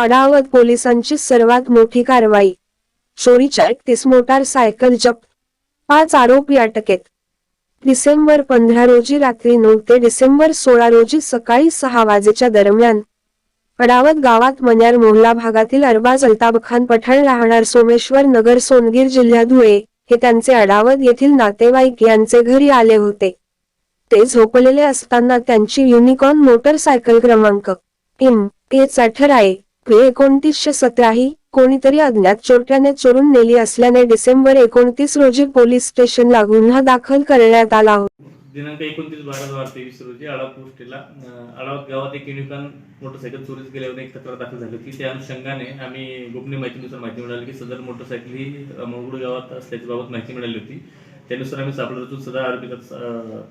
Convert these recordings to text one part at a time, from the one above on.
अडावत पोलिसांची सर्वात मोठी कारवाई. चोरीच्या एकतीस मोटारसायकल जप्त पाच आरोपी अटकेत डिसेंबर पंधरा रोजी रात्री नऊ ते डिसेंबर सोळा रोजी सकाळी सहा वाजेच्या दरम्यान अडावत गावात मन्यार मोहल्ला भागातील अरबाज अल्ताब खान पठाण राहणार सोमेश्वर नगर सोनगीर जिल्हा धुळे हे त्यांचे अडावत येथील नातेवाईक यांचे घरी आले होते. ते झोपलेले असताना त्यांची युनिकॉर्न मोटरसायकल क्रमांक एम एच अठरा एकोणतीसशे सतरा ही कोणीतरी अज्ञात चोरट्याने चोरून नेली असल्याने डिसेंबर एकोणतीस रोजी पोलीस स्टेशनला गुन्हा दाखल करण्यात आला होता. दिनांक एकोणतीस बारा दोन हजार तेवीस रोजी आळाव पोस्टेला आळावत गावात एक युनिकॉन मोटरसायकल चोरीस गेल्यावर एक तक्रार दाखल झाली होती. त्या अनुषंगाने आम्ही गोपनीय माहितीनुसार माहिती मिळाली की सदर मोटरसायकल ही मंगळूर गावात असल्याची बाबत माहिती मिळाली होती. त्यानुसार आम्ही सापडत होतो सदर आरोपीचा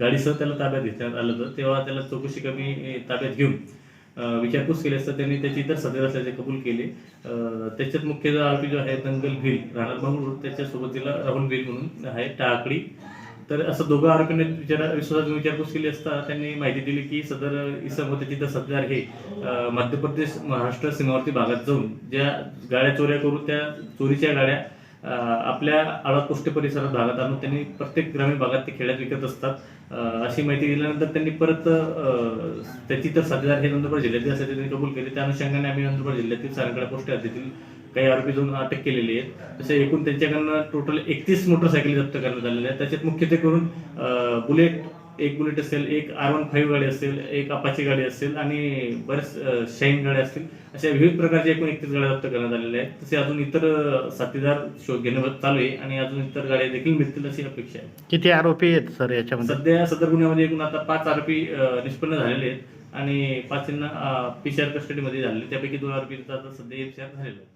गाडीसह त्याला ताब्यात घेण्यात आलं होतं. तेव्हा त्याला चौकशी कमी ताब्यात घेऊन विचारपूस केली असता त्यांनी त्याची इतर सदर असल्याचे कबूल केले. त्याच्यात मुख्य जो आरोपी जो आहे दंगल भिल राहणार बंगळूर त्याच्या सोबतीला राहुल भिल म्हणून आहे टाकडी तर असं दोघं आरोपींनी विचारा विश्वासात विचारपूस केली असता त्यांनी माहिती दिली की सदर इसम होते तिथं सदर हे मध्य प्रदेश महाराष्ट्र सीमावर्ती भागात जाऊन ज्या गाड्या चोऱ्या करून त्या चोरीच्या गाड्या आपल्या आळात परिसरात भागात आणून त्यांनी प्रत्येक ग्रामीण भागात ते खेड्यात विकत असतात. अशी माहिती दिल्यानंतर त्यांनी परत त्याची तर साथीदार हे नंदुरबार जिल्ह्यातील असल्याचे त्यांनी कबूल केले. त्या अनुषंगाने आम्ही नंदुरबार जिल्ह्यातील सारंगडा पोस्ट हद्दीतील काही आरोपी जाऊन अटक केलेली आहेत तसे एकूण त्यांच्याकडनं टोटल एकतीस मोटरसायकली जप्त करण्यात आलेल्या आहेत. त्याच्यात मुख्यत्वे करून बुलेट एक बुलेट असेल एक आर वन फाईव्ह गाडी असेल एक अपाची गाडी असेल आणि बरेच अ, शाईन गाड्या असतील अशा विविध प्रकारच्या एकूण एकतीस गाड्या जप्त करण्यात आलेल्या आहेत. तसे अजून इतर साथीदार शोध घेणं चालू आहे आणि अजून इतर गाड्या देखील मिळतील अशी अपेक्षा आहे. किती आरोपी आहेत सर याच्यामध्ये? सध्या सदर गुन्ह्यामध्ये एकूण आता पाच आरोपी निष्पन्न झालेले आहेत आणि पाचींना पीसीआर कस्टडीमध्ये झालेले त्यापैकी दोन आरोपींचा आता सध्या एफसीआर झालेला आहे.